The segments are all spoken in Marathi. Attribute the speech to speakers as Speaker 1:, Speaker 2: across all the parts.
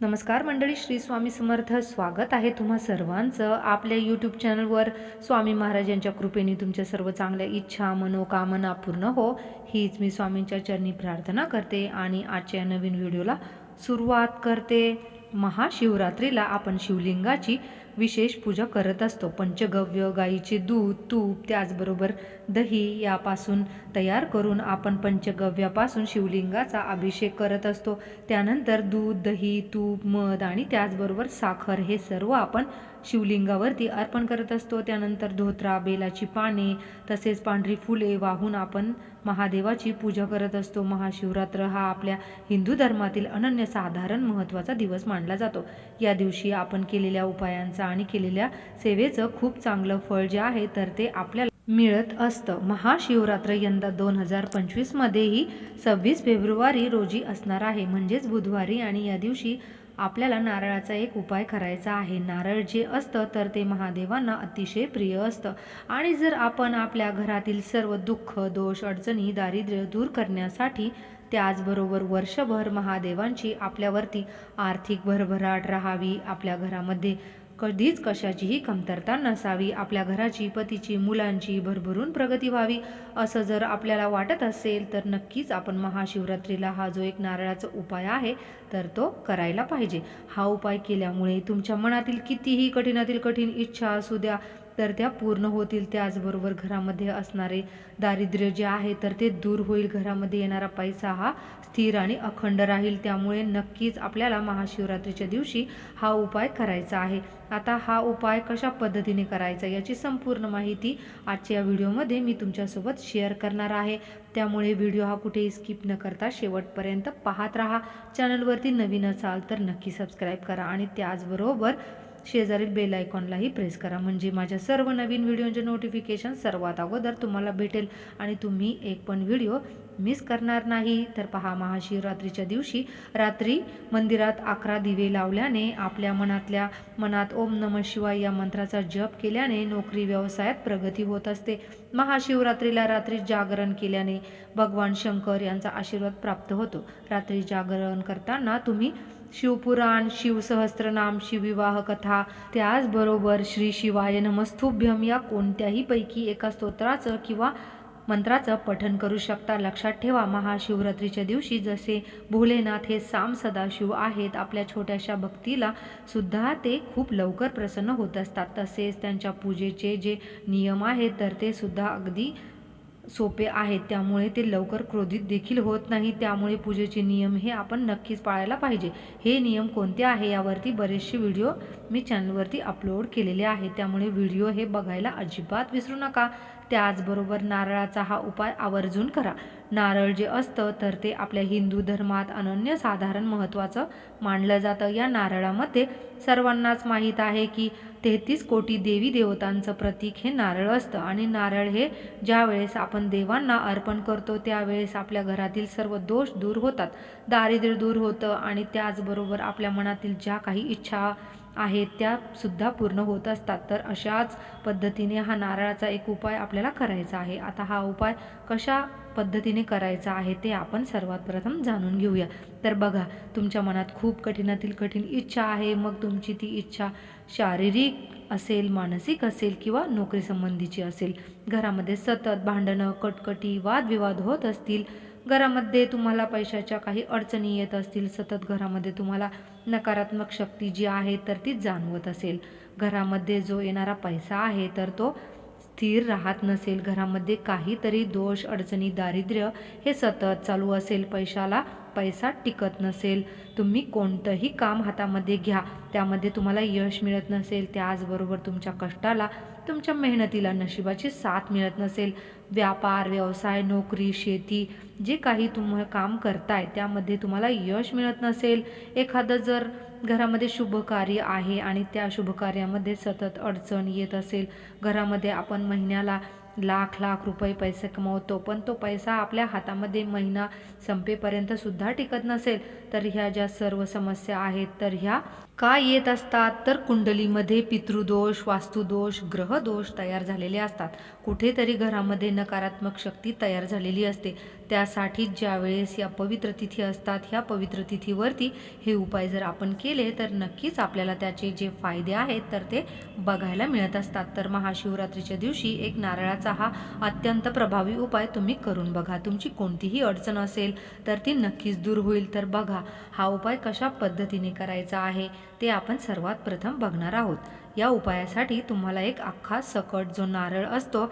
Speaker 1: नमस्कार मंडळी श्री स्वामी समर्थ स्वागत आहे तुम्हा सर्वांचं आपल्या यूट्यूब चॅनलवर स्वामी महाराज यांच्या कृपेने तुमच्या सर्व चांगल्या इच्छा मनोकामना पूर्ण हो हीच मी स्वामींच्या चरणी प्रार्थना करते आणि आजच्या नवीन व्हिडिओला सुरुवात करते. महाशिवरात्रीला आपण शिवलिंगाची विशेष पूजा करत असतो. पंचगव्य गाईचे दूध तूप त्याचबरोबर दही यापासून तयार करून आपण पंचगव्यापासून शिवलिंगाचा अभिषेक करत असतो. त्यानंतर दूध दही तूप मध आणि त्याचबरोबर साखर हे सर्व आपण शिवलिंगावरती अर्पण करत असतो. त्यानंतर धोत्रा बेलाची पाने तसेच पांढरी फुले वाहून आपण महादेवाची पूजा करत असतो. महाशिवरात्र हा आपल्या हिंदू धर्मातील अनन्यसाधारण महत्त्वाचा दिवस मानला जातो. या दिवशी आपण केलेल्या उपायांचा आणि केलेल्या सेवेचं खूप चांगलं फळ जे आहे तर ते आपल्याला मिळत असतं. महाशिवरात्र यंदा दोन हजार पंचवीसमध्येही सव्वीस फेब्रुवारी रोजी असणार आहे. म्हणजेच बुधवारी आणि या दिवशी आपल्याला नारळाचा एक उपाय करायचा आहे. नारळ जे असतं तर ते महादेवांना अतिशय प्रिय असतं. आणि जर आपण आपल्या घरातील सर्व दुःख दोष अडचणी दारिद्र्य दूर करण्यासाठी त्याचबरोबर वर्षभर महादेवांची आपल्यावरती आर्थिक भरभराट राहावी आपल्या घरामध्ये कधीच कशाचीही कमतरता नसावी. आपल्या घराची पतीची मुलांची भरभरून प्रगती व्हावी. असं जर आपल्याला वाटत असेल तर नक्कीच आपण महाशिवरात्रीला हा जो एक नारळाचा उपाय आहे तर तो करायला पाहिजे. हा उपाय केल्यामुळे तुमच्या मनातील कितीही कठीणातील कठीण इच्छा असू द्या तर त्या पूर्ण होतील त्याचबरोबर घरामध्ये असणारे दारिद्र्य जे आहे तर ते दूर होईल. घरामध्ये येणारा पैसा हा स्थिर आणि अखंड राहील. त्यामुळे नक्कीच आपल्याला महाशिवरात्रीच्या दिवशी हा उपाय करायचा आहे. आता हा उपाय कशा पद्धतीने करायचा याची संपूर्ण माहिती आजच्या या व्हिडिओमध्ये मी तुमच्यासोबत शेअर करणार आहे. त्यामुळे व्हिडिओ हा कुठेही स्किप न करता शेवटपर्यंत पाहत राहा. चॅनलवरती नवीन असाल तर नक्की सबस्क्राईब करा आणि त्याचबरोबर शेजारील बेल आयकॉनलाही प्रेस करा. म्हणजे माझ्या सर्व नवीन व्हिडिओचे नोटिफिकेशन सर्वात अगोदर तुम्हाला भेटेल आणि तुम्ही एक पण व्हिडिओ मिस करणार नाही. तर पहा महाशिवरात्रीच्या दिवशी रात्री मंदिरात अकरा दिवे लावल्याने आपल्या मनातल्या मनात ओम नम शिवाय या मंत्राचा जप केल्याने नोकरी व्यवसायात प्रगती होत असते. महाशिवरात्रीला रात्री जागरण केल्याने भगवान शंकर यांचा आशीर्वाद प्राप्त होतो. रात्री जागरण करताना तुम्ही शिवपुराण शिवसहस्त्रनाम शिवविवाह कथा त्याचबरोबर श्री शिवाय नमस्तुभ्यम या कोणत्याही पैकी एका स्तोत्राचं किंवा मंत्राचं पठन करू शकता. लक्षात ठेवा महाशिवरात्रीच्या दिवशी जसे भोलेनाथ हे साम सदाशिव आहेत आपल्या छोट्याशा भक्तीला सुद्धा ते खूप लवकर प्रसन्न होत असतात. तसेच त्यांच्या पूजेचे जे नियम आहेत तर ते सुद्धा अगदी सोपे आहेत. त्यामुळे ते लवकर क्रोधित देखील होत नाही. त्यामुळे पूजेचे नियम हे आपण नक्कीच पाळायला पाहिजे. हे नियम कोणते आहे यावरती बरेचसे व्हिडिओ मी चॅनलवरती अपलोड केलेले आहेत. त्यामुळे व्हिडिओ हे बघायला अजिबात विसरू नका. त्याचबरोबर नारळाचा हा उपाय आवर्जून करा. नारळ जे असतं तर ते आपल्या हिंदू धर्मात अनन्यसाधारण महत्त्वाचं मानलं जातं. या नारळामध्ये सर्वांनाच माहीत आहे की तेहतीस कोटी देवी देवतांचं प्रतीक हे नारळ असतं आणि नारळ हे ज्या वेळेस आपण देवांना अर्पण करतो त्यावेळेस आपल्या घरातील सर्व दोष दूर होतात. दारिद्र्य दूर होतं आणि त्याचबरोबर आपल्या मनातील ज्या काही इच्छा आहेत त्यासुद्धा पूर्ण होत असतात. तर अशाच पद्धतीने हा नारळाचा एक उपाय आपल्याला करायचा आहे. आता हा उपाय कशा पद्धतीने करायचा आहे ते आपण सर्वात प्रथम जाणून घेऊया. तर बघा तुमच्या मनात खूप कठीणातील कठीण इच्छा आहे. मग तुमची ती इच्छा शारीरिक असेल मानसिक असेल किंवा नोकरीसंबंधीची असेल. घरामध्ये सतत भांडणं कटकटी वादविवाद होत असतील. घरामध्ये तुम्हाला पैशाच्या काही अडचणी येत असतील. सतत घरामध्ये तुम्हाला नकारात्मक शक्ती जी आहे तर ती जाणवत असेल. घरामध्ये जो येणारा पैसा आहे तर तो स्थिर राहत नसेल. घरामध्ये काहीतरी दोष अडचणी दारिद्र्य हे सतत चालू असेल. पैशाला पैसा टिकत नसेल. तुम्ही कोणतंही काम हातामध्ये घ्या. त्यामध्ये तुम्हाला यश मिळत नसेल. त्याचबरोबर तुमच्या कष्टाला तुमच्या मेहनतीला नशिबाची साथ मिळत नसेल. व्यापार व्यवसाय नोकरी शेती जे काही तुम्ही काम करताय त्यामध्ये तुम्हाला यश मिळत नसेल. एखादं जर घरामध्ये शुभ कार्य आहे आणि त्या शुभकार्यामध्ये सतत अडचण येत असेल. घरामध्ये आपण महिन्याला लाख लाख रुपये पैसे कमवतो पण तो पैसा आपल्या हातामध्ये महिना संपेपर्यंत सुद्धा टिकत नसेल. तर ह्या ज्या सर्व समस्या आहेत तर ह्या का येत असतात? तर कुंडलीमध्ये पितृदोष वास्तुदोष ग्रहदोष तयार झालेले असतात. कुठेतरी घरामध्ये नकारात्मक शक्ती तयार झालेली असते. त्यासाठी ज्यावेळेस या पवित्र तिथी असतात ह्या पवित्र तिथीवरती हे उपाय जर आपण केले तर नक्कीच आपल्याला त्याचे जे फायदे आहेत तर ते बघायला मिळत असतात. तर महाशिवरात्रीच्या दिवशी एक नारळाचा हा अत्यंत प्रभावी उपाय तुम्ही करून बघा. तुमची कोणतीही अडचण असेल तर ती नक्कीच दूर होईल. तर बघा हा उपाय कशा पद्धतीने करायचा आहे ते आपण सर्वात प्रथम बघणार आहोत. या उपायासाठी तुम्हाला एक अख्खा सकट जो नारळ असतो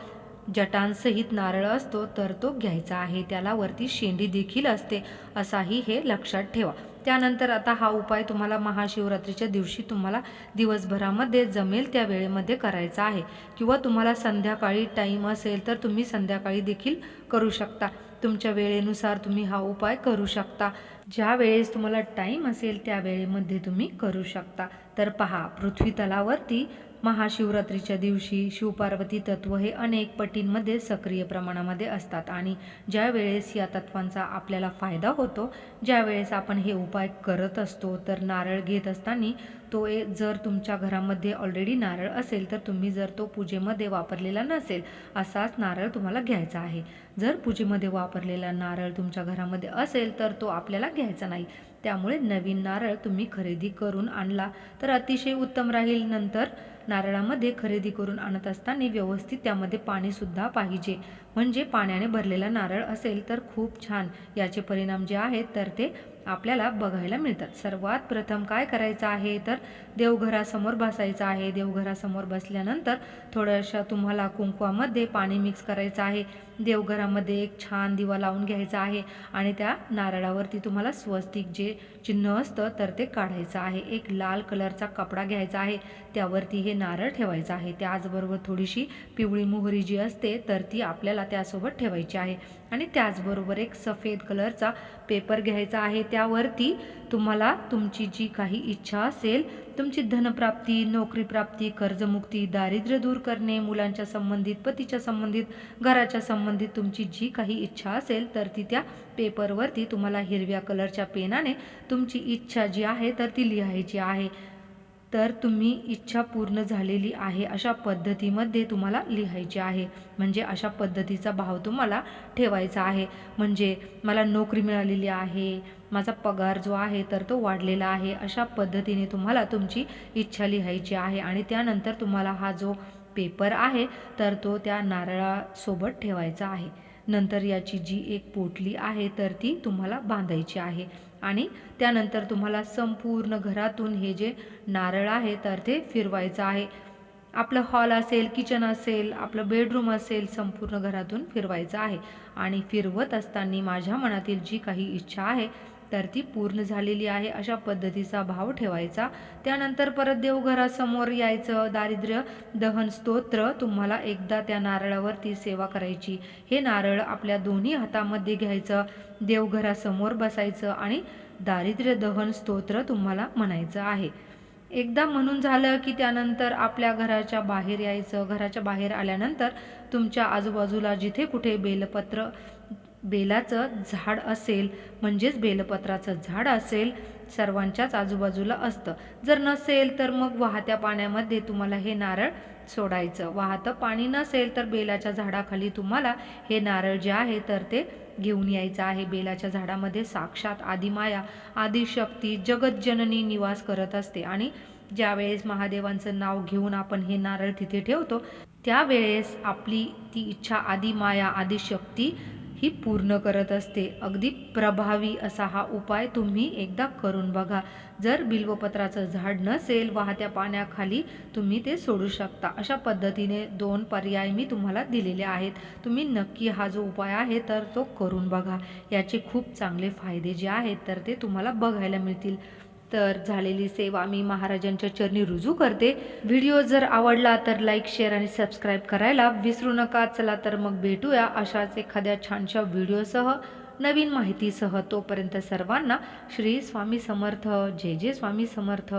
Speaker 1: जटांसहित नारळ असतो तर तो घ्यायचा आहे. त्याला वरती शेंडी देखील असते. असाही हे लक्षात ठेवा. त्यानंतर आता हा उपाय तुम्हाला महाशिवरात्रीच्या दिवशी तुम्हाला दिवसभरामध्ये जमेल त्या वेळेमध्ये करायचा आहे. किंवा तुम्हाला संध्याकाळी टाईम असेल तर तुम्ही संध्याकाळी देखील करू शकता. तुमच्या वेळेनुसार तुम्ही हा उपाय करू शकता. ज्या वेळेस तुम्हाला टाईम असेल त्या वेळेमध्ये तुम्ही करू शकता. तर पहा पृथ्वी तलावरती महाशिवरात्रीच्या दिवशी शिवपार्वती तत्व हे अनेक पटींमध्ये सक्रिय प्रमाणामध्ये असतात आणि ज्यावेळेस या तत्वांचा आपल्याला फायदा होतो ज्यावेळेस आपण हे उपाय करत असतो तर नारळ घेत असताना तो ए जर तुमच्या घरामध्ये ऑलरेडी नारळ असेल तर तुम्ही जर तो पूजेमध्ये वापरलेला नसेल असाच नारळ तुम्हाला घ्यायचा आहे. जर पूजेमध्ये वापरलेला नारळ तुमच्या घरामध्ये असेल तर तो आपल्याला घ्यायचा नाही. त्यामुळे नवीन नारळ तुम्ही खरेदी करून आणला तर अतिशय उत्तम राहील. नंतर नारळामध्ये खरेदी करून आणत असताना व्यवस्थित त्यामध्ये पाणीसुद्धा पाहिजे. म्हणजे पाण्याने भरलेला नारळ असेल तर खूप छान. याचे परिणाम जे आहेत तर ते आपल्याला बघायला मिळतात. सर्वात प्रथम काय करायचं आहे? तर देवघरासमोर बसायचं आहे. देवघरासमोर बसल्यानंतर थोड्याशा तुम्हाला कुंकवामध्ये पाणी मिक्स करायचं आहे. देवघरामध्ये एक छान दिवा लावून घ्यायचा आहे आणि त्या नारळावरती तुम्हाला स्वस्तिक जे चिन्ह असतं तर ते काढायचं आहे. एक लाल कलरचा कपडा घ्यायचा आहे. त्यावरती हे नारळ ठेवायचं आहे. त्याचबरोबर थोडीशी पिवळी मोहरी जी असते तर ती आपल्याला त्यासोबत ठेवायची आहे. आणि त्याचबरोबर एक सफेद कलरचा पेपर घ्यायचा आहे. त्या त्यावरती तुम्हाला तुमची जी काही इच्छा असेल तुमची धनप्राप्ती नोकरी प्राप्ती कर्जमुक्ती दारिद्र्य दूर करणे मुलांच्या संबंधित पतीच्या संबंधित घराच्या संबंधित तुमची जी काही इच्छा असेल तर ती त्या पेपरवरती तुम्हाला हिरव्या कलरच्या पेनाने तुमची इच्छा जी आहे तर ती लिहायची आहे. तर तुम्ही इच्छा पूर्ण झालेली आहे अशा पद्धतीमध्ये तुम्हाला लिहायचे आहे. म्हणजे अशा पद्धतीचा भाव तुम्हाला ठेवायचा आहे. म्हणजे मला नोकरी मिळालेली आहे माझा पगार जो आहे तर तो वाढलेला आहे. अशा पद्धतीने तुम्हाला तुमची इच्छा लिहायची आहे आणि त्यानंतर तुम्हाला हा जो पेपर आहे तर तो त्या नारळासोबत ठेवायचा आहे. नंतर याची जी एक पोटली आहे तर ती तुम्हाला बांधायची आहे. आणि त्यानंतर तुम्हाला संपूर्ण घरातून हे जे नारळ आहे तर ते फिरवायचं आहे. आपलं हॉल असेल किचन असेल आपलं बेडरूम असेल संपूर्ण घरातून फिरवायचं आहे. आणि फिरवत असताना माझ्या मनातील जी काही इच्छा आहे तर ती पूर्ण झालेली आहे अशा पद्धतीचा भाव ठेवायचा. त्यानंतर परत देवघरासमोर यायचं. दारिद्र्य दहन स्तोत्र तुम्हाला एकदा त्या नारळावर ती सेवा करायची. हे नारळ आपल्या दोन्ही हातामध्ये घ्यायचं. देवघरासमोर बसायचं आणि दारिद्र्य दहन स्तोत्र तुम्हाला म्हणायचं आहे. एकदा म्हणून झालं की त्यानंतर आपल्या घराच्या बाहेर यायचं. घराच्या बाहेर आल्यानंतर तुमच्या आजूबाजूला जिथे कुठे बेलपत्र बेलाचं झाड असेल म्हणजेच बेलपत्राचं झाड असेल सर्वांच्याच आजूबाजूला असतं. जर नसेल तर मग वाहत्या पाण्यामध्ये तुम्हाला हे नारळ सोडायचं. वाहतं पाणी नसेल तर बेलाच्या झाडाखाली तुम्हाला हे नारळ जे आहे तर ते घेऊन यायचं आहे. बेलाच्या झाडामध्ये साक्षात आदिमाया आदिशक्ती जगतजननी निवास करत असते. आणि ज्यावेळेस महादेवांचं नाव घेऊन आपण हे नारळ तिथे ठेवतो त्यावेळेस आपली ती इच्छा आदिमाया आदिशक्ती ही पूर्ण करत असते. अगदी प्रभावी असा हा उपाय तुम्ही एकदा करून बघा. जर बिल्वपत्राचं झाड नसेल वाहत्या पाण्याखाली तुम्ही ते सोडू शकता. अशा पद्धतीने दोन पर्याय मी तुम्हाला दिलेले आहेत. तुम्ही नक्की हा जो उपाय आहे तर तो करून बघा. याचे खूप चांगले फायदे जे आहेत तर ते तुम्हाला बघायला मिळतील. तर झालेली सेवा मी महाराजांच्या चरणी रुजू करते. व्हिडिओ जर आवडला तर लाईक शेअर आणि सबस्क्राईब करायला विसरू नका. चला तर मग भेटूया अशाच एखाद्या छानशा व्हिडिओसह. नवीन माहितीसह तोपर्यंत सर्वांना श्री स्वामी समर्थ. जय जय स्वामी समर्थ.